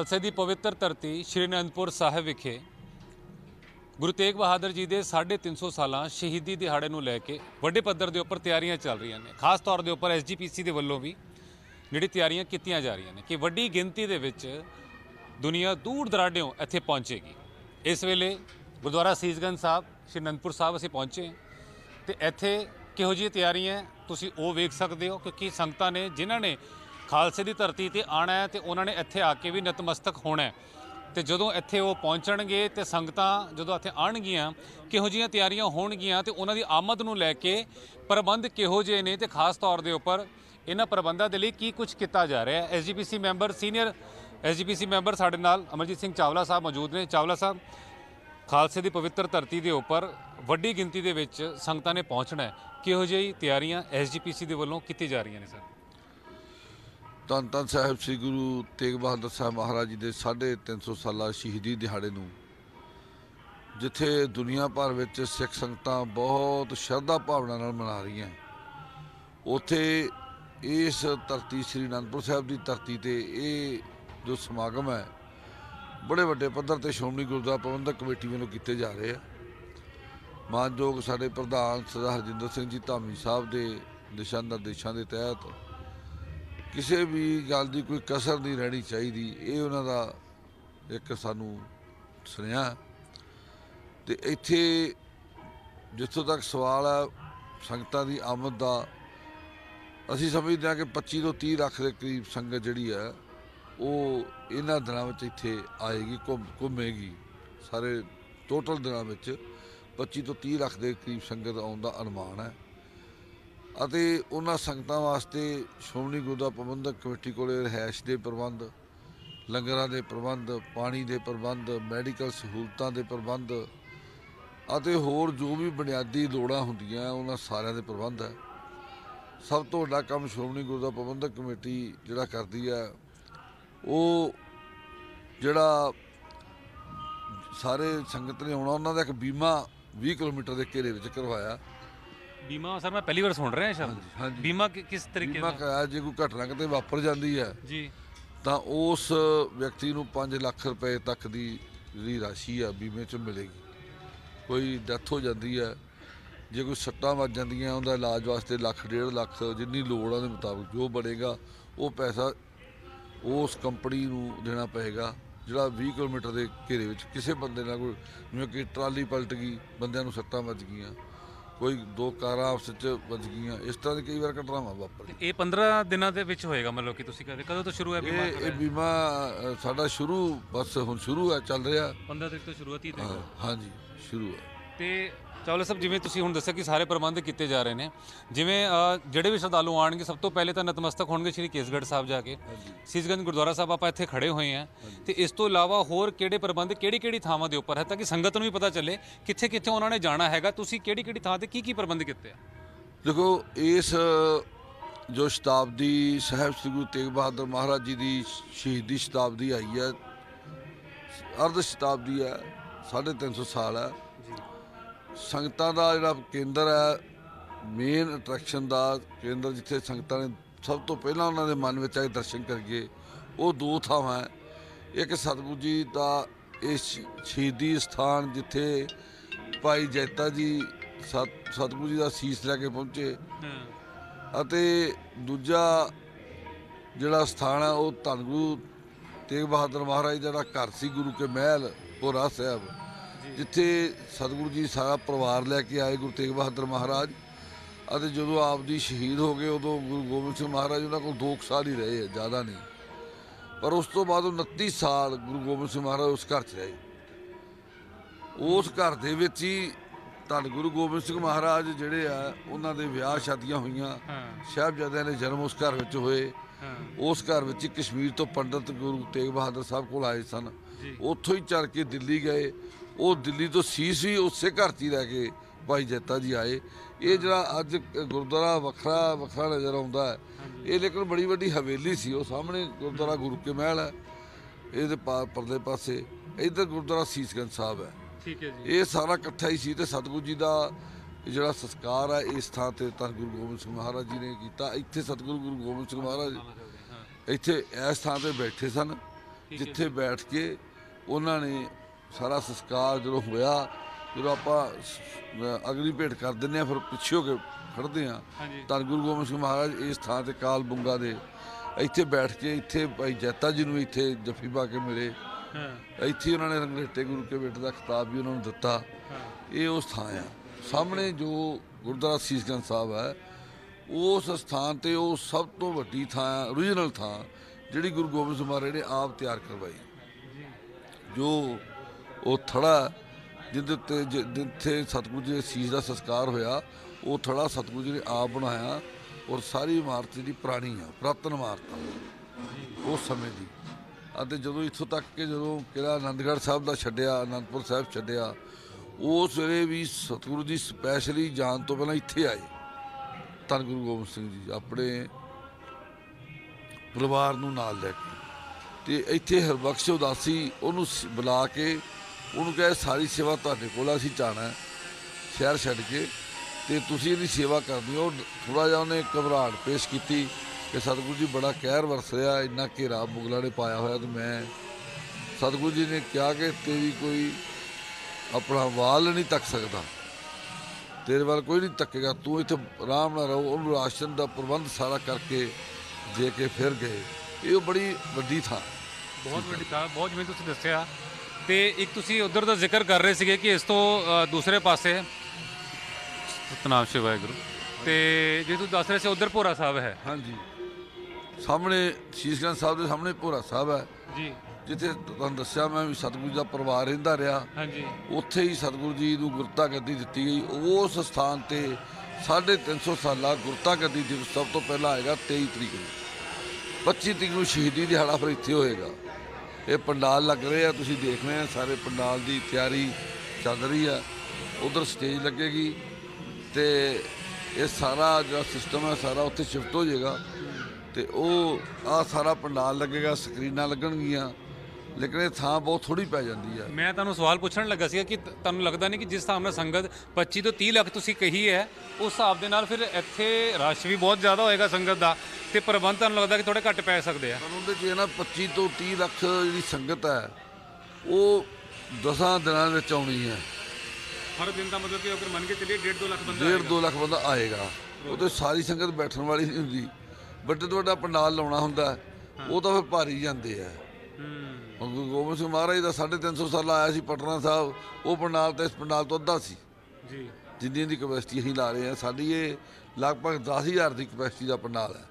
ਖਾਲਸੇ ਦੀ ਪਵਿੱਤਰ ਧਰਤੀ ਸ਼੍ਰੀ ਅਨੰਦਪੁਰ ਸਾਹਿਬ ਵਿਖੇ ਗੁਰੂ ਤੇਗ ਬਹਾਦਰ ਜੀ ਦੇ 350 ਸਾਲਾਂ ਸ਼ਹੀਦੀ ਦਿਹਾੜੇ ਨੂੰ ਲੈ ਕੇ ਵੱਡੇ ਪੱਧਰ ਦੇ ਉੱਪਰ ਤਿਆਰੀਆਂ ਚੱਲ ਰਹੀਆਂ ਨੇ। ਖਾਸ ਤੌਰ ਦੇ ਉੱਪਰ ਐਸਜੀਪੀਸੀ ਦੇ ਵੱਲੋਂ ਵੀ ਜਿਹੜੀ ਤਿਆਰੀਆਂ ਕੀਤੀਆਂ ਜਾ ਰਹੀਆਂ ਨੇ ਕਿ ਵੱਡੀ ਗਿਣਤੀ ਦੇ ਵਿੱਚ ਦੁਨੀਆ ਦੂਰ ਦਰਾਡਿਓਂ ਇੱਥੇ ਪਹੁੰਚੇਗੀ। ਇਸ ਵੇਲੇ ਗੁਰਦੁਆਰਾ ਸੀਸਗੰਜ ਸਾਹਿਬ, ਸ਼੍ਰੀ ਅਨੰਦਪੁਰ ਸਾਹਿਬ ਅਸੀਂ ਪਹੁੰਚੇ ਹਾਂ ਤੇ ਇੱਥੇ ਕਿਹੋ ਜਿਹੀਆਂ ਤਿਆਰੀਆਂ ਤੁਸੀਂ ਉਹ ਵੇਖ ਸਕਦੇ ਹੋ ਕਿਉਂਕਿ ਸੰਗਤਾਂ ਨੇ ਜਿਨ੍ਹਾਂ ਨੇ ਖਾਲਸੇ ਦੀ ਧਰਤੀ ਤੇ ਆਣਾ ਹੈ ਤੇ ਉਹਨਾਂ ਨੇ ਇੱਥੇ ਆ ਕੇ ਵੀ ਨਤਮਸਤਕ ਹੋਣਾ ਹੈ। ਤੇ ਜਦੋਂ ਇੱਥੇ ਉਹ ਪਹੁੰਚਣਗੇ ਤੇ ਸੰਗਤਾਂ ਜਦੋਂ ਇੱਥੇ ਆਣਗੀਆਂ ਕਿਹੋ ਜਿਹੀਆਂ ਤਿਆਰੀਆਂ ਹੋਣਗੀਆਂ ਤੇ ਉਹਨਾਂ ਦੀ ਆਮਦ ਨੂੰ ਲੈ ਕੇ ਪ੍ਰਬੰਧ ਕਿਹੋ ਜਿਹੇ ਨੇ ਤੇ ਖਾਸ ਤੌਰ ਦੇ ਉੱਪਰ ਇਹਨਾਂ ਪ੍ਰਬੰਧਾਂ ਦੇ ਲਈ ਕੀ ਕੁਝ ਕੀਤਾ ਜਾ ਰਿਹਾ ਹੈ। SGPC member senior SGPC member ਸਾਡੇ ਨਾਲ ਅਮਰਜੀਤ ਸਿੰਘ ਚਾਵਲਾ ਸਾਹਿਬ ਮੌਜੂਦ ਨੇ। ਚਾਵਲਾ ਸਾਹਿਬ, ਖਾਲਸੇ ਦੀ ਪਵਿੱਤਰ ਧਰਤੀ ਦੇ ਉੱਪਰ ਵੱਡੀ ਗਿਣਤੀ ਦੇ ਵਿੱਚ ਸੰਗਤਾਂ ਨੇ ਪਹੁੰਚਣਾ ਹੈ। ਕਿਹੋ ਜਿਹੀ ਤਿਆਰੀਆਂ ਐਸਜੀਪੀਸੀ ਦੇ ਵੱਲੋਂ ਕੀਤੀ ਜਾ ਰਹੀਆਂ ਨੇ, ਸਰ? ਧੰਨ ਧੰਨ ਸਾਹਿਬ ਸ੍ਰੀ ਗੁਰੂ ਤੇਗ ਬਹਾਦਰ ਸਾਹਿਬ ਮਹਾਰਾਜ ਜੀ ਦੇ 350 ਸਾਲਾ ਸ਼ਹੀਦੀ ਦਿਹਾੜੇ ਨੂੰ, ਜਿੱਥੇ ਦੁਨੀਆ ਭਰ ਵਿੱਚ ਸਿੱਖ ਸੰਗਤਾਂ ਬਹੁਤ ਸ਼ਰਧਾ ਭਾਵਨਾ ਨਾਲ ਮਨਾ ਰਹੀਆਂ। ਉੱਥੇ ਇਸ ਧਰਤੀ ਸ੍ਰੀ ਅਨੰਦਪੁਰ ਸਾਹਿਬ ਦੀ ਧਰਤੀ ਤੇ ਇਹ ਜੋ ਸਮਾਗਮ ਹੈ, ਬੜੇ ਵੱਡੇ ਪੱਧਰ ਤੇ ਸ਼੍ਰੋਮਣੀ ਗੁਰਦੁਆਰਾ ਪ੍ਰਬੰਧਕ ਕਮੇਟੀ ਵੱਲੋਂ ਕੀਤੇ ਜਾ ਰਹੇ ਆ। ਮਾਨਯੋਗ ਸਾਡੇ ਪ੍ਰਧਾਨ ਸਰਦਾਰ ਹਰਜਿੰਦਰ ਸਿੰਘ ਜੀ ਧਾਮੀ ਸਾਹਿਬ ਦੇ ਦਿਸ਼ਾ ਨਿਰਦੇਸ਼ਾਂ ਦੇ ਤਹਿਤ ਕਿਸੇ ਵੀ ਗੱਲ ਦੀ ਕੋਈ ਕਸਰ ਨਹੀਂ ਰਹਿਣੀ ਚਾਹੀਦੀ। ਇਹ ਉਹਨਾਂ ਦਾ ਇੱਕ ਸਾਨੂੰ ਸੁਨੇਹਾ ਹੈ। ਤੇ ਇੱਥੇ ਜਿੱਥੋਂ ਤੱਕ ਸਵਾਲ ਹੈ, ਸੰਗਤਾਂ ਦੀ ਆਮਦ ਦਾ, ਅਸੀਂ ਸਮਝਦੇ ਹਾਂ ਕਿ 25 ਤੋਂ 30 ਲੱਖ ਦੇ ਕਰੀਬ ਸੰਗਤ ਜਿਹੜੀ ਹੈ, ਉਹ ਇਹਨਾਂ ਦਿਨਾਂ ਵਿੱਚ ਇੱਥੇ ਆਏਗੀ, ਘੁੰਮ, ਘੁੰਮੇਗੀ। ਸਾਰੇ ਟੋਟਲ ਦਿਨਾਂ ਵਿੱਚ 25 ਤੋਂ 30 ਲੱਖ ਦੇ ਕਰੀਬ ਸੰਗਤ ਆਉਣ ਦਾ ਅਨੁਮਾਨ ਹੈ। ਅਤੇ ਉਹਨਾਂ ਸੰਗਤਾਂ ਵਾਸਤੇ ਸ਼੍ਰੋਮਣੀ ਗੁਰਦੁਆਰਾ ਪ੍ਰਬੰਧਕ ਕਮੇਟੀ ਕੋਲੇ ਰਹਿائش ਦੇ ਪ੍ਰਬੰਧ, ਲੰਗਰਾਂ ਦੇ ਪ੍ਰਬੰਧ, ਪਾਣੀ ਦੇ ਪ੍ਰਬੰਧ, ਮੈਡੀਕਲ ਸਹੂਲਤਾਂ ਦੇ ਪ੍ਰਬੰਧ ਅਤੇ ਹੋਰ ਜੋ ਵੀ ਬੁਨਿਆਦੀ ਲੋੜਾਂ ਹੁੰਦੀਆਂ, ਉਹਨਾਂ ਸਾਰਿਆਂ ਦੇ ਪ੍ਰਬੰਧ ਹੈ। ਸਭ ਤੋਂ ਵੱਡਾ ਕੰਮ ਸ਼੍ਰੋਮਣੀ ਗੁਰਦੁਆਰਾ ਪ੍ਰਬੰਧਕ ਕਮੇਟੀ ਜਿਹੜਾ ਕਰਦੀ ਹੈ, ਉਹ ਜਿਹੜਾ ਸਾਰੇ ਸੰਗਤ ਨੇ ਆਉਣਾ, ਉਹਨਾਂ ਦਾ ਇੱਕ ਬੀਮਾ 20 ਕਿਲੋਮੀਟਰ ਦੇ ਘੇਰੇ ਵਿੱਚ ਕਰਵਾਇਆ। ਬੀਮਾ ਸਰ ਮੈਂ ਪਹਿਲੀ ਵਾਰ ਸੁਣ ਰਿਹਾ ਸ਼ਬਦ। ਹਾਂਜੀ ਬੀਮਾ ਕਿ- ਕਿਸ ਤਰੀਕੇ ਬੀਮਾ ਦਾ ਕਰਾਇਆ ਜੇ ਕੋਈ ਘਟਨਾ ਕਿਤੇ ਵਾਪਰ ਜਾਂਦੀ ਹੈ ਜੀ। ਤਾਂ ਉਸ ਵਿਅਕਤੀ ਨੂੰ 5 ਲੱਖ ਰੁਪਏ ਤੱਕ ਦੀ ਜਿਹੜੀ ਰਾਸ਼ੀ ਆ ਬੀਮੇ 'ਚ ਮਿਲੇਗੀ। ਕੋਈ ਡੈਥ ਹੋ ਜਾਂਦੀ ਹੈ ਜੇ ਕੋਈ ਸੱਟਾਂ ਵੱਜ ਜਾਂਦੀਆਂ ਉਹਦਾ ਇਲਾਜ ਵਾਸਤੇ ਲੱਖ ਡੇਢ ਲੱਖ ਜਿੰਨੀ ਲੋੜ ਆ ਦੇ ਮੁਤਾਬਕ ਜੋ ਬਣੇਗਾ ਉਹ ਪੈਸਾ ਉਸ ਕੰਪਨੀ ਨੂੰ ਦੇਣਾ ਪਏਗਾ ਜਿਹੜਾ 20 ਕਿਲੋਮੀਟਰ ਦੇ ਘੇਰੇ ਵਿੱਚ ਕਿਸੇ ਬੰਦੇ ਨਾਲ ਕੋਈ ਜਿਵੇਂ ਕਿ ਟਰਾਲੀ ਪਲਟ ਗਈ ਬੰਦਿਆਂ ਨੂੰ ਸੱਟਾਂ ਵੱਜ ਗਈਆਂ ਕੋਈ ਦੋ ਕਾਰਾਂ ਆਪਸ ਵਿੱਚ ਵੱਜ ਗਈਆਂ। ਇਸ ਤਰ੍ਹਾਂ ਦੀ ਕਈ ਵਾਰ ਘਟਨਾਵਾਂ ਵਾਪਰ ਇਹ 15 ਦਿਨਾਂ ਦੇ ਵਿੱਚ ਹੋਏਗਾ ਮਤਲਬ ਕਿ ਤੁਸੀਂ ਕਹਿੰਦੇ ਕਦੋਂ ਤੋਂ ਸ਼ੁਰੂ ਹੈ ਬੀਮਾ ਇਹ ਇਹ ਬੀਮਾ ਅ, ਸਾਡਾ ਸ਼ੁਰੂ ਬਸ ਹੁਣ ਸ਼ੁਰੂ ਹੈ ਚੱਲ ਰਿਹਾ। 15 ਤਰੀਕ ਤੋਂ ਸ਼ੁਰੂਆਤੀ ਤੇ। ਹਾਂ, ਹਾਂਜੀ ਸ਼ੁਰੂ ਹੈ ਤੇ ਚਾਵਲਾ ਸਾਹਿਬ ਜਿਵੇਂ ਤੁਸੀਂ ਹੁਣ ਦੱਸਿਆ ਕਿ ਸਾਰੇ ਪ੍ਰਬੰਧ ਕੀਤੇ ਜਾ ਰਹੇ ਨੇ ਜਿਵੇਂ ਅ, ਜਿਹੜੇ ਵੀ ਸ਼ਰਧਾਲੂ ਆਣਗੇ ਸਭ ਤੋਂ ਪਹਿਲੇ ਤਾਂ ਨਤਮਸਤਕ ਹੋਣਗੇ ਸ਼੍ਰੀ ਕੇਸਗੜ੍ਹ ਸਾਹਿਬ ਜਾ ਕੇ। ਸੀਸਗੰਜ ਗੁਰਦੁਆਰਾ ਸਾਹਿਬ ਆਪਾਂ ਇੱਥੇ ਖੜੇ ਹੋਏ ਆ ਤੇ ਇਸ ਤੋਂ ਇਲਾਵਾ ਹੋਰ ਕਿਹੜੇ ਪ੍ਰਬੰਧ ਕਿਹੜੀ ਕਿਹੜੀ ਥਾਵਾਂ ਦੇ ਉੱਪਰ ਹੈ ਤਾਂ ਕਿ ਸੰਗਤ ਨੂੰ ਵੀ ਪਤਾ ਚੱਲੇ ਕਿੱਥੇ ਕਿੱਥੇ ਉਹਨਾਂ ਨੇ ਜਾਣਾ ਹੈਗਾ ਤੁਸੀਂ ਕਿਹੜੀ ਕਿਹੜੀ ਥਾਂ ਤੇ ਕੀ ਕੀ ਪ੍ਰਬੰਧ ਕੀਤੇ ਆ? ਦੇਖੋ ਇਸ ਜੋ ਸ਼ਤਾਬਦੀ ਸਾਹਿਬ ਸ੍ਰੀ ਗੁਰੂ ਤੇਗ ਬਹਾਦਰ ਮਹਾਰਾਜ ਜੀ ਦੀ ਸ਼ਹੀਦੀ ਸ਼ਤਾਬਦੀ ਆਈ ਹੈ ਅਰਧ ਸ਼ਤਾਬਦੀ ਹੈ 350 ਸਾਲ ਹੈ। ਸੰਗਤਾਂ ਦਾ ਜਿਹੜਾ ਕੇਂਦਰ ਹੈ ਮੇਨ ਅਟਰੈਕਸ਼ਨ ਦਾ ਕੇਂਦਰ ਜਿੱਥੇ ਸੰਗਤਾਂ ਨੇ ਸਭ ਤੋਂ ਪਹਿਲਾਂ ਉਹਨਾਂ ਦੇ ਮਨ ਵਿੱਚ ਆਏ ਦਰਸ਼ਨ ਕਰੀਏ ਉਹ ਦੋ ਥਾਵਾਂ ਹੈ। ਇੱਕ ਸਤਿਗੁਰੂ ਜੀ ਦਾ ਇਹ ਸ਼- ਸ਼ਹੀਦੀ ਸਥਾਨ ਜਿੱਥੇ ਭਾਈ ਜੈਤਾ ਜੀ ਸਤ ਸਤਿਗੁਰੂ ਜੀ ਦਾ ਸੀਸ ਲੈ ਕੇ ਪਹੁੰਚੇ। ਅਤੇ ਦੂਜਾ ਜਿਹੜਾ ਸਥਾਨ ਹੈ ਉਹ ਧੰਨ ਗੁਰੂ ਤੇਗ ਬਹਾਦਰ ਮਹਾਰਾਜ ਦਾ ਜਿਹੜਾ ਘਰ ਸੀ ਗੁਰੂ ਕੇ ਮਹਿਲ ਭੋਰਾ ਸਾਹਿਬ। ਜਿੱਥੇ ਸਤਿਗੁਰੂ ਜੀ ਸਾਰਾ ਪਰਿਵਾਰ ਲੈ ਕੇ ਆਏ ਗੁਰੂ ਤੇਗ ਬਹਾਦਰ ਮਹਾਰਾਜ ਅਤੇ ਜਦੋਂ ਆਪ ਦੀ ਸ਼ਹੀਦ ਹੋ ਗਏ ਉਦੋਂ ਗੁਰੂ ਗੋਬਿੰਦ ਸਿੰਘ ਮਹਾਰਾਜ ਉਹਨਾਂ ਕੋਲ ਦੋ ਕੁ ਸਾਲ ਹੀ ਰਹੇ ਜ਼ਿਆਦਾ ਨਹੀਂ। ਪਰ ਉਸ ਤੋਂ ਬਾਅਦ ਉਹ 29 ਸਾਲ ਗੁਰੂ ਗੋਬਿੰਦ ਸਿੰਘ ਮਹਾਰਾਜ ਉਸ ਘਰ 'ਚ ਰਹੇ। ਉਸ ਘਰ ਦੇ ਵਿੱਚ ਹੀ ਧੰਨ ਗੁਰੂ ਗੋਬਿੰਦ ਸਿੰਘ ਮਹਾਰਾਜ ਜਿਹੜੇ ਆ ਉਹਨਾਂ ਦੇ ਵਿਆਹ ਸ਼ਾਦੀਆਂ ਹੋਈਆਂ। ਸਾਹਿਬਜ਼ਾਦਿਆਂ ਦੇ ਜਨਮ ਉਸ ਘਰ ਵਿੱਚ ਹੋਏ। ਉਸ ਘਰ ਵਿੱਚ ਕਸ਼ਮੀਰ ਤੋਂ ਪੰਡਤ ਗੁਰੂ ਤੇਗ ਬਹਾਦਰ ਸਾਹਿਬ ਕੋਲ ਆਏ ਸਨ। ਜੀ। ਉੱਥੋਂ ਹੀ ਚੜ ਕੇ ਦਿੱਲੀ ਗਏ। ਉਹ ਦਿੱਲੀ ਤੋਂ ਸੀਸ ਵੀ ਉਸੇ ਘਰ 'ਚ ਹੀ ਰਹਿ ਕੇ ਭਾਈ ਜੈਤਾ ਜੀ ਆਏ। ਇਹ ਜਿਹੜਾ ਅੱਜ ਗੁਰਦੁਆਰਾ ਵੱਖਰਾ ਵੱਖਰਾ ਨਜ਼ਰ ਆਉਂਦਾ ਹੈ। ਇਹ ਲੇਕਿਨ ਬੜੀ ਵੱਡੀ ਹਵੇਲੀ ਸੀ। ਉਹ ਸਾਹਮਣੇ ਗੁਰਦੁਆਰਾ ਗੁਰੂ ਕੇ ਮਹਿਲ ਹੈ। ਇਹਦੇ ਪਰਲੇ ਪਾਸੇ। ਇੱਧਰ ਗੁਰਦੁਆਰਾ ਸੀਸਗੰਜ ਸਾਹਿਬ ਹੈ। ਠੀਕ ਹੈ ਜੀ। ਇਹ ਸਾਰਾ ਇਕੱਠਾ ਹੀ ਸੀ ਤੇ ਸਤਿਗੁਰੂ ਜੀ ਦਾ ਜਿਹੜਾ ਸੰਸਕਾਰ ਹੈ ਇਸ ਥਾਂ ਤੇ ਧੰਨ ਗੁਰੂ ਗੋਬਿੰਦ ਸਿੰਘ ਮਹਾਰਾਜ ਜੀ ਨੇ ਕੀਤਾ। ਇੱਥੇ ਸਤਿਗੁਰੂ ਗੁਰੂ ਗੋਬਿੰਦ ਸਿੰਘ ਮਹਾਰਾਜ ਇੱਥੇ ਇਸ ਥਾਂ ਤੇ ਬੈਠੇ ਸਨ। ਜਿੱਥੇ ਬੈਠ ਕੇ ਉਹਨਾਂ ਨੇ ਸਾਰਾ ਸੰਸਕਾਰ ਜਦੋਂ ਹੋਇਆ ਜਦੋਂ ਆਪਾਂ ਅਗਲੀ ਭੇਟ ਕਰ ਦਿੰਦੇ ਆ ਫਿਰ ਪਿੱਛੇ ਹੋ ਕੇ ਖੜਦੇ ਆ ਧੰਨ ਗੁਰੂ ਗੋਬਿੰਦ ਸਿੰਘ ਮਹਾਰਾਜ ਇਸ ਥਾਂ ਤੇ ਕਾਲ ਬੁੰਗਾ ਦੇ। ਇੱਥੇ ਬੈਠ ਕੇ ਇੱਥੇ ਭਾਈ ਜੈਤਾ ਜੀ ਨੂੰ ਇੱਥੇ ਜੱਫੀ ਪਾ ਕੇ ਮਿਲੇ। ਹਾਂ। ਇੱਥੇ ਉਹਨਾਂ ਨੇ ਰੰਗਰੇਟੇ ਗੁਰੂ ਕੇ ਬੇਟੇ ਦਾ ਖਿਤਾਬ ਵੀ ਉਹਨਾਂ ਨੂੰ ਦਿੱਤਾ। ਇਹ ਉਸ ਥਾਂ ਆ। ਸਾਹਮਣੇ ਜੋ ਗੁਰਦੁਆਰਾ ਸੀਸਗੰਜ ਸਾਹਿਬ ਹੈ ਉਸ ਸਥਾਨ ਤੇ ਉਹ ਸਭ ਤੋਂ ਵੱਡੀ ਥਾਂ ਓਰੀਜਨਲ ਥਾਂ ਜਿਹੜੀ ਗੁਰੂ ਗੋਬਿੰਦ ਸਿੰਘ ਮਹਾਰਾਜ ਨੇ ਆਪ ਤਿਆਰ ਕਰਵਾਈ। ਜੋ ਉਹ ਥੜਾ ਜਿਹਦੇ ਉੱਤੇ ਜ- ਜਿੱਥੇ ਸਤਿਗੁਰੂ ਜੀ ਦੇ ਸੀਸ ਦਾ ਸੰਸਕਾਰ ਹੋਇਆ, ਉਹ ਥੜਾ ਸਤਿਗੁਰੂ ਜੀ ਨੇ ਆਪ ਬਣਾਇਆ ਔਰ ਸਾਰੀ ਇਮਾਰਤ ਜਿਹੜੀ ਪੁਰਾਣੀ ਆ, ਪੁਰਾਤਨ ਇਮਾਰਤ ਆ, ਉਸ ਸਮੇਂ ਦੀ। ਅਤੇ ਜਦੋਂ ਇੱਥੋਂ ਤੱਕ ਕਿ ਜਦੋਂ ਕਿਲਾ ਆਨੰਦਗੜ੍ਹ ਸਾਹਿਬ ਦਾ ਛੱਡਿਆ, ਅਨੰਦਪੁਰ ਸਾਹਿਬ ਛੱਡਿਆ, ਉਸ ਵੇਲੇ ਵੀ ਸਤਿਗੁਰੂ ਜੀ ਸਪੈਸ਼ਲੀ ਜਾਣ ਤੋਂ ਪਹਿਲਾਂ ਇੱਥੇ ਆਏ। ਧੰਨ ਗੁਰੂ ਗੋਬਿੰਦ ਸਿੰਘ ਜੀ, ਆਪਣੇ ਪਰਿਵਾਰ ਨੂੰ ਨਾਲ ਲੈ ਕੇ। ਤੇ ਇੱਥੇ ਹਰਬਖਸ਼ ਉਦਾਸੀ ਉਹਨੂੰ ਬੁਲਾ ਕੇ ਉਹਨੂੰ ਕਹੇ ਸਾਰੀ ਸੇਵਾ ਤੁਹਾਡੇ ਕੋਲ ਅਸੀਂ ਜਾਣਾ ਸ਼ਹਿਰ ਛੱਡ ਕੇ। ਤੇ ਤੁਸੀਂ ਇਹਦੀ ਸੇਵਾ ਕਰਨੀ ਹੋ ਥੋੜਾ ਜਿਹਾ ਉਹਨੇ ਘਬਰਾਹਟ ਪੇਸ਼ ਕੀਤੀ ਕਿ ਸਤਿਗੁਰੂ ਜੀ ਬੜਾ ਕਹਿਰ ਵਰਸ ਰਿਹਾ ਇੰਨਾ ਘੇਰਾ ਮੁਗਲਾਂ ਨੇ ਪਾਇਆ ਹੋਇਆ ਤੇ ਮੈਂ ਸਤਿਗੁਰੂ ਜੀ ਨੇ ਕਿਹਾ ਕਿ ਤੇਰੀ ਕੋਈ ਆਪਣਾ ਵਾਲ ਨਹੀਂ ਤੱਕ ਸਕਦਾ। ਤੇਰੇ ਵੱਲ ਕੋਈ ਨਹੀਂ ਤੱਕੇਗਾ, ਤੂੰ ਇੱਥੇ ਆਰਾਮ ਨਾਲ ਰਹੋ, ਉਹਨੂੰ ਰਾਸ਼ਨ ਦਾ ਪ੍ਰਬੰਧ ਸਾਰਾ ਕਰਕੇ ਦੇ ਕੇ ਫਿਰ ਗਏ। ਇਹ ਬੜੀ ਵੱਡੀ ਥਾਂ। ਬਹੁਤ ਵੱਡੀ ਥਾਂ, ਬਹੁਤ ਜਿਵੇਂ ਤੁਸੀਂ ਦੱਸਿਆ ਤੇ ਇੱਕ ਤੁਸੀਂ ਉਧਰ ਦਾ ਜ਼ਿਕਰ ਕਰ ਰਹੇ ਸੀਗੇ ਕਿ ਇਸ ਤੋਂ ਦੂਸਰੇ ਪਾਸੇ ਸਤਨਾਮ ਸ਼ਿਵ ਵਾਹਿਗੁਰੂ। ਤੇ ਜੇ ਤੁਸੀਂ ਦੱਸ ਰਹੇ ਸੀ ਉਧਰ ਭੋਰਾ ਸਾਹਿਬ ਹੈ। ਹਾਂਜੀ। ਸਾਹਮਣੇ ਸ਼ੀਸ਼ਗੰਜ ਸਾਹਿਬ ਦੇ ਸਾਹਮਣੇ ਭੋਰਾ ਸਾਹਿਬ ਹੈ। ਜੀ। ਜਿੱਥੇ ਤੁਹਾਨੂੰ ਦੱਸਿਆ ਮੈਂ ਵੀ ਸਤਿਗੁਰੂ ਦਾ ਪਰਿਵਾਰ ਰਹਿੰਦਾ ਰਿਹਾ। ਹਾਂਜੀ। ਉੱਥੇ ਹੀ ਸਤਿਗੁਰੂ ਜੀ ਨੂੰ ਗੁਰਤਾ ਗੱਦੀ ਦਿੱਤੀ ਗਈ। ਉਸ ਸਥਾਨ ਤੇ 350 ਸਾਲਾ ਗੁਰਤਾ ਗੱਦੀ ਦਿਵਸ ਸਭ ਤੋਂ ਪਹਿਲਾਂ ਆਏਗਾ 23 ਤਰੀਕ ਨੂੰ। 25 ਤਰੀਕ ਨੂੰ ਸ਼ਹੀਦੀ ਦਿਹਾੜਾ ਫਿਰ ਇੱਥੇ ਹੋਏਗਾ। ਇਹ ਪੰਡਾਲ ਲੱਗ ਰਹੇ ਆ, ਤੁਸੀਂ ਦੇਖ ਰਹੇ ਆ, ਸਾਰੇ ਪੰਡਾਲ ਦੀ ਤਿਆਰੀ ਚੱਲ ਰਹੀ ਆ। ਉਧਰ ਸਟੇਜ ਲੱਗੇਗੀ ਤੇ ਇਹ ਸਾਰਾ ਜਿਹੜਾ ਸਿਸਟਮ ਹੈ ਸਾਰਾ ਉੱਥੇ ਸ਼ਿਫਟ ਹੋ ਜਾਏਗਾ ਤੇ ਉਹ ਆ ਸਾਰਾ ਪੰਡਾਲ ਲੱਗੇਗਾ ਸਕਰੀਨਾਂ ਲੱਗਣਗੀਆਂ। ਲੇਕਿਨ ਇਹ ਥਾਂ ਬਹੁਤ ਥੋੜੀ ਪੈ ਜਾਂਦੀ ਆ ਮੈਂ ਤੁਹਾਨੂੰ ਸਵਾਲ ਪੁੱਛਣ ਲੱਗਾ ਸੀਗਾ ਕਿ ਤ- ਤੁਹਾਨੂੰ ਲੱਗਦਾ ਨਹੀਂ ਕਿ ਜਿਸ ਹਿਸਾਬ ਨਾਲ ਸੰਗਤ 25 ਤੋਂ 30 ਲੱਖ ਤੁਸੀਂ ਕਹੀ ਹੈ ਉਸ ਹਿਸਾਬ ਦੇ ਨਾਲ ਫਿਰ ਇੱਥੇ ਰਸ਼ ਵੀ ਬਹੁਤ ਜ਼ਿਆਦਾ ਹੋਏਗਾ ਸੰਗਤ ਦਾ ਤੇ ਪ੍ਰਬੰਧ ਤੁਹਾਨੂੰ ਲੱਗਦਾ ਕਿ ਥੋੜੇ ਘੱਟ ਪੈ ਸਕਦੇ ਆ? ਉਹਦੇ 'ਚ ਇਹ ਨਾ 25 ਤੋਂ 30 ਲੱਖ ਜਿਹੜੀ ਸੰਗਤ ਹੈ ਉਹ ਦਸਾਂ ਦਿਨਾਂ ਵਿੱਚ ਆਉਣੀ ਹੈ। ਹਰ ਦਿਨ ਦਾ ਮਤਲਬ ਕਿ ਅਗਰ ਮੰਨ ਕੇ ਚੱਲੀਏ 1.5 ਲੱਖ ਬੰਦਾ ਡੇਢ ਦੋ ਲੱਖ ਬੰਦਾ ਆਏਗਾ। ਉਹ ਤੇ ਸਾਰੀ ਸੰਗਤ ਬੈਠਣ ਵਾਲੀ ਨਹੀਂ ਹੁੰਦੀ। ਵੱਡੇ ਤੋਂ ਵੱਡਾ ਪੰਡਾਲ ਲਾਉਣਾ ਹੁੰਦਾ ਹੈ, ਉਹ ਤਾਂ ਫਿਰ ਭਾਰੀ ਜਾਂਦੇ ਆ। ਹੂੰ ਗੁਰੂ ਗੋਬਿੰਦ ਸਿੰਘ ਮਹਾਰਾਜ ਦਾ 350 ਸਾਲ ਆਇਆ ਸੀ ਪਟਨਾ ਸਾਹਿਬ ਉਹ ਪੰਡਾਲ ਤਾਂ ਇਸ ਪੰਡਾਲ ਤੋਂ ਅੱਧਾ ਸੀ। ਜੀ। ਜਿੰਨੀ ਦੀ ਕਪੈਸਿਟੀ ਅਸੀਂ ਲਾ ਰਹੇ ਹਾਂ ਸਾਡੀ ਇਹ ਲਗਭਗ 10000 ਦੀ ਕਪੈਸਿਟੀ ਦਾ ਪੰਡਾਲ ਹੈ।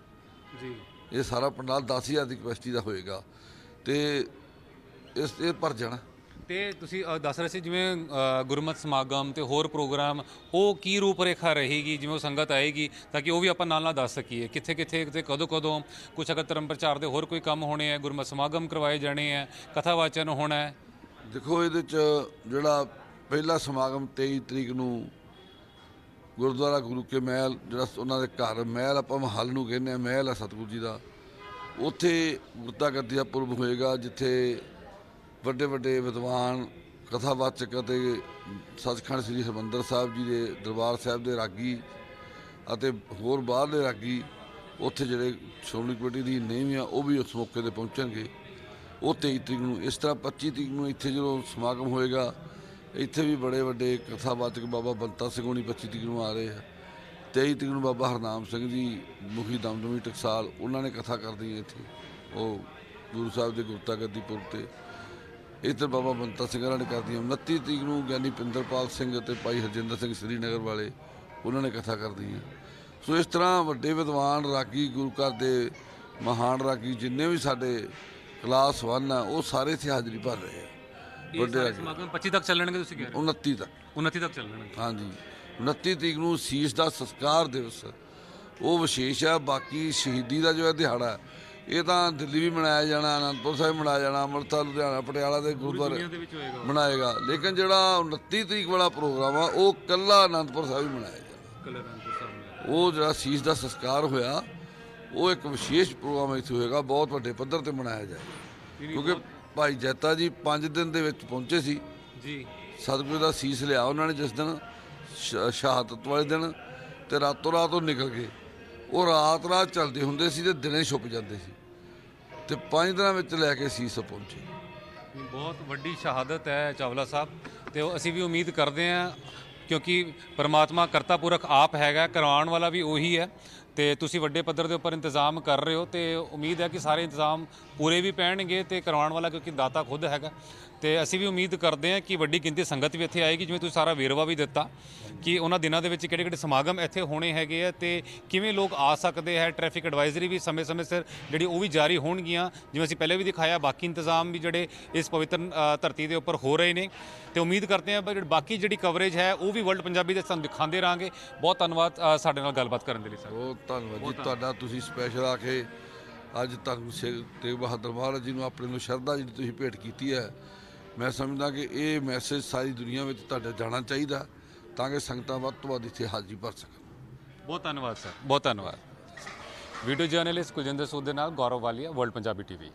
ਜੀ। ਇਹ ਸਾਰਾ ਪੰਡਾਲ 10000 ਦੀ ਕਪੈਸਿਟੀ ਦਾ ਹੋਏਗਾ। ਤੇ ਇਸ ਇਹ ਭਰ ਜਾਣਾ। ਤੇ ਤੁਸੀਂ ਅ, ਦੱਸ ਰਹੇ ਸੀ ਜਿਵੇਂ ਅ, ਗੁਰਮਤ ਸਮਾਗਮ ਤੇ ਹੋਰ ਪ੍ਰੋਗਰਾਮ ਉਹ ਕੀ ਰੂਪਰੇਖਾ ਰਹੇਗੀ? ਜਿਵੇਂ ਉਹ ਸੰਗਤ ਆਏਗੀ ਤਾਂ ਕਿ ਉਹ ਵੀ ਆਪਾਂ ਨਾਲ ਨਾਲ ਦੱਸ ਸਕੀਏ। ਕਿੱਥੇ ਕਿੱਥੇ ਤੇ ਕਦੋਂ ਕਦੋਂ ਕੁਛ ਅਗਰ ਧਰਮ ਪ੍ਰਚਾਰ ਦੇ ਹੋਰ ਕੋਈ ਕੰਮ ਹੋਣੇ ਆ ਗੁਰਮਤਿ ਸਮਾਗਮ ਕਰਵਾਏ ਜਾਣੇ ਆ ਕਥਾ ਵਾਚਨ ਹੋਣਾ ਹੈ? ਦੇਖੋ ਇਹਦੇ ਚ ਜਿਹੜਾ ਪਹਿਲਾ ਸਮਾਗਮ 23 ਤਰੀਕ ਨੂੰ ਗੁਰਦੁਆਰਾ ਗੁਰੂ ਕੇ ਮਹਿਲ ਜਿਹੜਾ ਉਹਨਾਂ ਦੇ ਘਰ ਮਹਿਲ ਆਪਾਂ ਮਹੱਲ ਨੂੰ ਕਹਿੰਦੇ ਆ ਮਹਿਲ ਆ ਸਤਿਗੁਰੂ ਜੀ ਦਾ ਉੱਥੇ ਗੁਰਤਾ ਗੱਦੀ ਦਾ ਪੁਰਬ ਹੋਏਗਾ ਜਿੱਥੇ ਵੱਡੇ ਵੱਡੇ ਵਿਦਵਾਨ, ਕਥਾਵਾਚਕ ਅਤੇ ਸੱਚਖੰਡ ਸ੍ਰੀ ਹਰਿਮੰਦਰ ਸਾਹਿਬ ਜੀ ਦੇ ਦਰਬਾਰ ਸਾਹਿਬ ਦੇ ਰਾਗੀ ਅਤੇ ਹੋਰ ਬਾਹਰਲੇ ਰਾਗੀ, ਉੱਥੇ ਜਿਹੜੇ ਸ਼੍ਰੋਮਣੀ ਕਮੇਟੀ ਦੀ ਨੀਂਹ ਆ ਉਹ ਵੀ ਉਸ ਮੌਕੇ ਤੇ ਪਹੁੰਚਣਗੇ। ਉਹ 23 ਤਰੀਕ ਨੂੰ, ਇਸ ਤਰ੍ਹਾਂ 25 ਤਰੀਕ ਨੂੰ ਇੱਥੇ ਜਦੋਂ ਸਮਾਗਮ ਹੋਏਗਾ, ਇੱਥੇ ਵੀ ਬੜੇ ਵੱਡੇ ਕਥਾਵਾਚਕ ਬਾਬਾ ਬੰਤਾ ਸਿੰਘ ਹੋਣੀ 25 ਤਰੀਕ ਨੂੰ ਆ ਰਹੇ ਆ। 23 ਤਰੀਕ ਨੂੰ ਬਾਬਾ ਹਰਨਾਮ ਸਿੰਘ ਜੀ, ਮੁਖੀ ਦਮਦਮੀ ਟਕਸਾਲ, ਉਹਨਾਂ ਨੇ ਕਥਾ ਕਰਦੀ ਹੈ ਇੱਥੇ, ਉਹ ਗੁਰੂ ਸਾਹਿਬ ਦੇ ਗੁਰਤਾ ਗੱਦੀ ਪੁਰਬ ਤੇ। ਇੱਧਰ ਬਾਬਾ ਬੰਤਾ ਸਿੰਘ ਹੋਰਾਂ ਨੇ ਕਰਦੀਆਂ 29 ਤਰੀਕ ਨੂੰ ਗਿਆਨੀ ਪਿੰਦਰਪਾਲ ਸਿੰਘ ਅਤੇ ਭਾਈ ਹਰਜਿੰਦਰ ਸਿੰਘ ਸ੍ਰੀਨਗਰ ਵਾਲੇ ਉਹਨਾਂ ਨੇ ਕਥਾ ਕਰਦੀਆਂ ਸੋ ਇਸ ਤਰ੍ਹਾਂ ਵੱਡੇ ਵਿਦਵਾਨ ਰਾਗੀ ਗੁਰੂ ਘਰ ਦੇ ਮਹਾਨ ਰਾਗੀ ਜਿੰਨੇ ਵੀ ਸਾਡੇ ਕਲਾਸ 1 ਆ ਉਹ ਸਾਰੇ ਇੱਥੇ ਹਾਜ਼ਰੀ ਭਰ ਰਹੇ ਆ। ਵੱਡੇ ਰਾਗੀ। ਸਮਾਗਮ 25 ਤੱਕ ਚੱਲਣਗੇ ਤੁਸੀਂ ਕਹਿ ਰਹੇ 29 ਤੱਕ। ਹੋ 29 ਤੱਕ ਚੱਲਣਗੇ। ਹਾਂਜੀ। 29 ਤਰੀਕ ਨੂੰ ਸੀਸ ਦਾ ਸੰਸਕਾਰ ਦਿਵਸ। ਉਹ ਵਿਸ਼ੇਸ਼ ਹੈ ਬਾਕੀ ਸ਼ਹੀਦੀ ਦਾ ਜੋ ਹੈ ਦਿਹਾੜਾ ਹੈ, ਇਹ ਤਾਂ ਦਿੱਲੀ ਵੀ ਮਨਾਇਆ ਜਾਣਾ ਅਨੰਦਪੁਰ ਸਾਹਿਬ ਮਨਾਇਆ ਜਾਣਾ ਅੰਮ੍ਰਿਤਸਰ ਲੁਧਿਆਣਾ ਪਟਿਆਲਾ ਦੇ ਗੁਰਦੁਆਰੇ ਮਨਾਏਗਾ। ਲੇਕਿਨ ਜਿਹੜਾ 29 ਤਰੀਕ ਵਾਲਾ ਪ੍ਰੋਗਰਾਮ ਆ ਉਹ ਕੱਲਾ ਅਨੰਦਪੁਰ ਸਾਹਿਬ ਹੀ ਮਨਾਇਆ ਜਾਣਾ। ਉਹ ਜਿਹੜਾ ਸੀਸ ਦਾ ਸੰਸਕਾਰ ਹੋਇਆ ਉਹ ਇੱਕ ਵਿਸ਼ੇਸ਼ ਪ੍ਰੋਗਰਾਮ ਇੱਥੇ ਹੋਏਗਾ ਬਹੁਤ ਵੱਡੇ ਪੱਧਰ ਤੇ ਮਨਾਇਆ ਜਾਏਗਾ। ਕਿਉਂਕਿ ਭਾਈ ਜੈਤਾ ਜੀ 5 ਦਿਨ ਦੇ ਵਿੱਚ ਪਹੁੰਚੇ ਸੀ। ਜੀ। ਸਤਿਗੁਰੂ ਦਾ ਸੀਸ ਲਿਆ ਉਹਨਾਂ ਨੇ ਜਿਸ ਦਿਨ ਸ਼ਹਾਦਤ ਵਾਲੇ ਦਿਨ ਤੇ ਰਾਤੋਂ ਰਾਤ ਉਹ ਨਿਕਲ ਗਏ। ਉਹ ਰਾਤ ਰਾਤ ਚੱਲਦੇ ਹੁੰਦੇ ਸੀ ਤੇ ਦਿਨੇ ਛੁਪ ਜਾਂਦੇ ਸੀ। ਤੇ ਪੰਜ ਦਿਨਾਂ ਵਿੱਚ ਲੈ ਕੇ ਸੀਸ ਪਹੁੰਚੇ। ਬਹੁਤ ਵੱਡੀ ਸ਼ਹਾਦਤ ਹੈ ਚਾਵਲਾ ਸਾਹਿਬ। ਤੇ ਅਸੀਂ ਵੀ ਉਮੀਦ ਕਰਦੇ ਹਾਂ, ਕਿਉਂਕਿ ਪਰਮਾਤਮਾ ਕਰਤਾ ਪੁਰਖ ਆਪ ਹੈਗਾ ਕਰਵਾਉਣ ਵਾਲਾ ਵੀ ਉਹੀ ਹੈ। ਤੇ ਤੁਸੀਂ ਵੱਡੇ ਪੱਧਰ ਦੇ ਉੱਪਰ ਇੰਤਜ਼ਾਮ ਕਰ ਰਹੇ ਹੋ ਤੇ ਉਮੀਦ ਹੈ ਕਿ ਸਾਰੇ ਇੰਤਜ਼ਾਮ ਪੂਰੇ ਵੀ ਪੈਣਗੇ ਤੇ ਕਰਵਾਉਣ ਵਾਲਾ ਕਿਉਂਕਿ ਦਾਤਾ ਖੁਦ ਹੈਗਾ। ਤੇ ਅਸੀਂ ਵੀ ਉਮੀਦ ਕਰਦੇ ਹਾਂ ਕਿ ਵੱਡੀ ਗਿਣਤੀ ਸੰਗਤ ਵੀ ਇੱਥੇ ਆਏਗੀ ਜਿਵੇਂ ਤੁਸੀਂ ਸਾਰਾ ਵੇਰਵਾ ਵੀ ਦਿੱਤਾ ਕਿ ਉਹਨਾਂ ਦਿਨਾਂ ਦੇ ਵਿੱਚ ਕਿਹੜੇ ਕਿਹੜੇ ਸਮਾਗਮ ਇੱਥੇ ਹੋਣੇ ਹੈਗੇ ਆ ਤੇ ਕਿਵੇਂ ਲੋਕ ਆ ਸਕਦੇ ਹੈ ਟ੍ਰੈਫਿਕ ਐਡਵਾਈਜ਼ਰੀ ਵੀ ਸਮੇਂ-ਸਮੇਂ ਸਿਰ ਜਿਹੜੀ ਉਹ ਵੀ ਜਾਰੀ ਹੋਣਗੀਆਂ ਜਿਵੇਂ ਅਸੀਂ ਪਹਿਲੇ ਵੀ ਦਿਖਾਇਆ ਬਾਕੀ ਇੰਤਜ਼ਾਮ ਵੀ ਜਿਹੜੇ ਇਸ ਪਵਿੱਤਰ ਧਰਤੀ ਦੇ ਉੱਪਰ ਹੋ ਰਹੇ ਨੇ ਤੇ ਉਮੀਦ ਕਰਦੇ ਹਾਂ ਵੀ ਬਾਕੀ ਜਿਹੜੀ ਕਵਰੇਜ ਹੈ ਉਹ ਵੀ ਵਰਲਡ ਪੰਜਾਬੀ ਦੇ ਸਾਨੂੰ ਦਿਖਾਉਂਦੇ ਰਾਂਗੇ ਬਹੁਤ ਧੰਨਵਾਦ ਸਾਡੇ ਨਾਲ ਗੱਲਬਾਤ ਕਰਨ ਦੇ ਲਈ ਸਰ। ਬਹੁਤ ਧੰਨਵਾਦ ਜੀ ਤੁਹਾਡਾ ਤੁਸੀਂ ਸਪੈਸ਼ਲ ਆ ਕੇ ਅੱਜ ਧੰਨ ਸਿੰਘ ਤੇਗ ਬਹਾਦਰ ਮਹਾਰਾਜ ਜੀ ਨੂੰ ਆਪਣੇ ਨੂੰ ਸ਼ਰਧਾ ਜਿਹੜੀ ਤੁਸੀਂ ਭੇਟ ਕੀਤੀ ਹੈ ਮੈਂ ਸਮਝਦਾ ਕਿ ਇਹ ਮੈਸੇਜ ਸਾਰੀ ਦੁਨੀਆ ਵਿੱਚ ਤੁਹਾਡੇ ਜਾਣਾ ਚਾਹੀਦਾ, ਤਾਂ ਕਿ ਸੰਗਤਾਂ ਵੱਧ ਤੋਂ ਵੱਧ ਇੱਥੇ ਹਾਜ਼ਰੀ ਭਰ ਸਕਣ। ਬਹੁਤ ਧੰਨਵਾਦ, ਸਰ। ਬਹੁਤ ਧੰਨਵਾਦ। ਵੀਡੀਓ ਜਰਨਲਿਸਟ ਕੁਲਜਿੰਦਰ ਸੂਦ ਦੇ ਨਾਲ ਗੌਰਵ ਵਾਲੀਆ, ਵਰਲਡ ਪੰਜਾਬੀ ਟੀਵੀ।